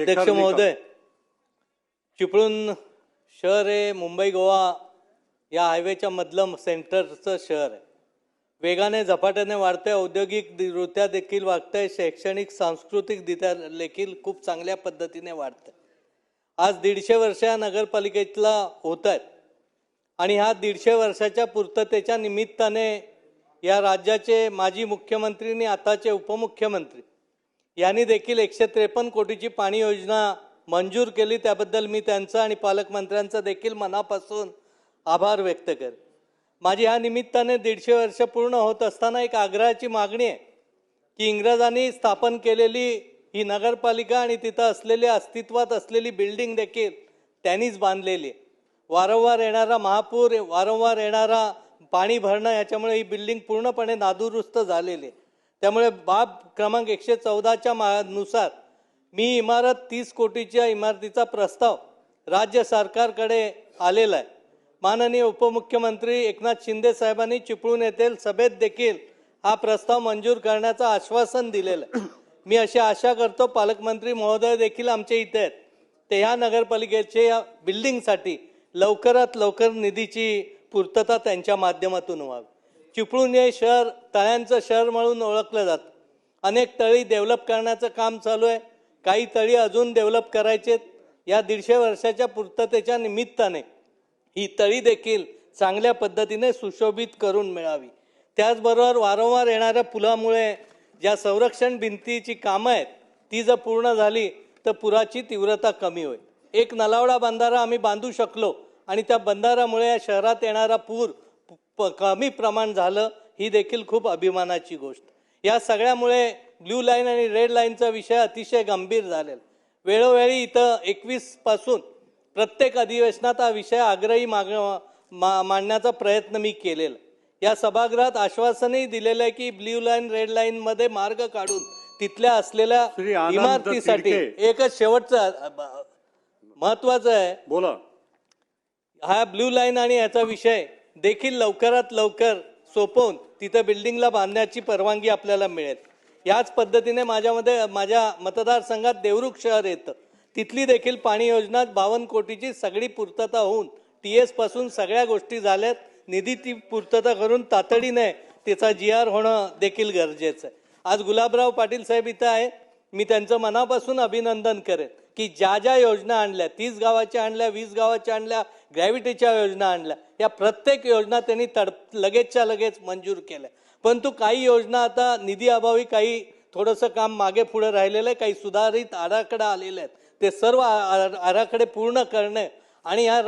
अध्यक्ष महोदय चिपळूण शहर हे मुंबई गोवा या हायवेच्या मधलं सेंटरचं शहर आहे. वेगाने झपाट्याने वाढतंय औद्योगिकरित्या देखील वाढतंय शैक्षणिक सांस्कृतिक दित्या देखील खूप चांगल्या पद्धतीने वाढतंय. आज दीडशे वर्ष या नगरपालिकेतला होत आहेत आणि ह्या दीडशे वर्षाच्या पूर्ततेच्या निमित्ताने या राज्याचे माजी मुख्यमंत्री आणि आताचे उपमुख्यमंत्री यांनी देखील एकशे त्रेपन्न कोटीची पाणी योजना मंजूर केली. त्याबद्दल मी त्यांचं आणि पालकमंत्र्यांचं देखील मनापासून आभार व्यक्त कर माझी ह्या निमित्ताने दीडशे वर्ष पूर्ण होत असताना एक आग्रहाची मागणी आहे की इंग्रजांनी स्थापन केलेली ही नगरपालिका आणि तिथं असलेली अस्तित्वात असलेली बिल्डिंग देखील त्यांनीच बांधलेली आहे. वारंवार येणारा महापूर वारंवार येणारा पाणी भरणं याच्यामुळे ही बिल्डिंग पूर्णपणे नादुरुस्त झालेली आहे. त्यामुळे बाब क्रमांक एकशे चौदाच्या मा नुसार मी इमारत तीस कोटीच्या इमारतीचा प्रस्ताव राज्य सरकारकडे आलेला आहे. माननीय उपमुख्यमंत्री एकनाथ शिंदे साहेबांनी चिपळूण येथील सभेत देखील हा प्रस्ताव मंजूर करण्याचं आश्वासन दिलेलं आहे. मी अशी आशा करतो पालकमंत्री महोदय देखील आमच्या इथे आहेत. ते ह्या नगरपालिकेच्या या बिल्डिंगसाठी लवकरात लवकर निधीची पूर्तता त्यांच्या माध्यमातून व्हावी. चिपळूण हे शहर तळ्यांचं शहर म्हणून ओळखलं जातं. अनेक तळी डेव्हलप करण्याचं काम चालू आहे. काही तळी अजून डेव्हलप करायचेत या दीडशे वर्षाच्या पूर्ततेच्या निमित्ताने ही तळी देखील चांगल्या पद्धतीने सुशोभित करून मिळावी. त्याचबरोबर वारंवार येणाऱ्या पुलामुळे ज्या संरक्षण भिंतीची कामं आहेत ती जर पूर्ण झाली तर पुराची तीव्रता कमी होईल. एक नलावडा बंधारा आम्ही बांधू शकलो आणि त्या बंधारामुळे या शहरात येणारा पूर प- कमी प्रमाण झालं ही देखील खूप अभिमानाची गोष्ट. या सगळ्यामुळे ब्ल्यू लाईन आणि रेड लाईनचा विषय अतिशय गंभीर झालेला. वेळोवेळी इथं एकवीसपासून प्रत्येक अधिवेशनात हा विषय आग्रही माग मा मांडण्याचा प्रयत्न मी केलेला. या सभागृहात आश्वासनही दिलेलं आहे की ब्ल्यू लाईन रेड लाईन मध्ये मार्ग काढून तिथल्या असलेल्या इमारतीसाठी. एकच शेवटचं महत्वाचं आहे. बोला. हा ब्ल्यू लाईन आणि याचा विषय देखील लवकरात लवकर सोपवून तिथं बिल्डिंगला बांधण्याची परवानगी आपल्याला मिळेल. याच पद्धतीने माझ्यामध्ये माझ्या मतदारसंघात देवरुख शहर येतं. तिथली देखील पाणी योजना बावन्न कोटीची सगळी पूर्तता होऊन टी एसपासून सगळ्या गोष्टी झाल्यात. निधी ती पूर्तता करून तातडीने त्याचा जी आर होणं देखील गरजेचं आहे. आज गुलाबराव पाटील साहेब इथं आहे मी त्यांचं मनापासून अभिनंदन करेन की ज्या ज्या योजना आणल्या तीस गावाच्या आणल्या वीस गावाच्या आणल्या ग्रॅव्हिटीच्या योजना आणल्या या प्रत्येक योजना त्यांनी तड लगेचच्या लगेच मंजूर केल्या. परंतु काही योजना आता निधी अभावी काही थोडंसं काम मागे पुढे राहिलेलं आहे काही सुधारित आराखडा आलेले आहेत. ते सर्व आराखडे पूर्ण करणे आणि या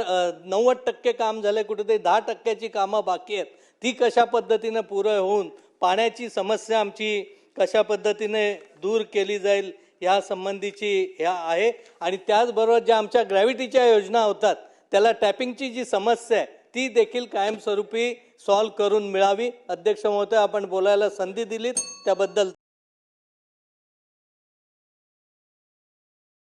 नव्वद टक्के काम झाले कुठेतरी दहा टक्क्याची कामं बाकी आहेत. ती कशा पद्धतीनं पुरं होऊन पाण्याची समस्या आमची कशा पद्धतीने दूर केली जाईल या संबंधीची ह्या आहे. आणि त्याचबरोबर ज्या आमच्या ग्रॅव्हिटीच्या योजना होतात त्याला टॅपिंगची जी समस्या आहे ती देखील कायमस्वरूपी सॉल्व्ह करून मिळावी. अध्यक्ष महोदय आपण बोलायला संधी दिलीत. त्याबद्दल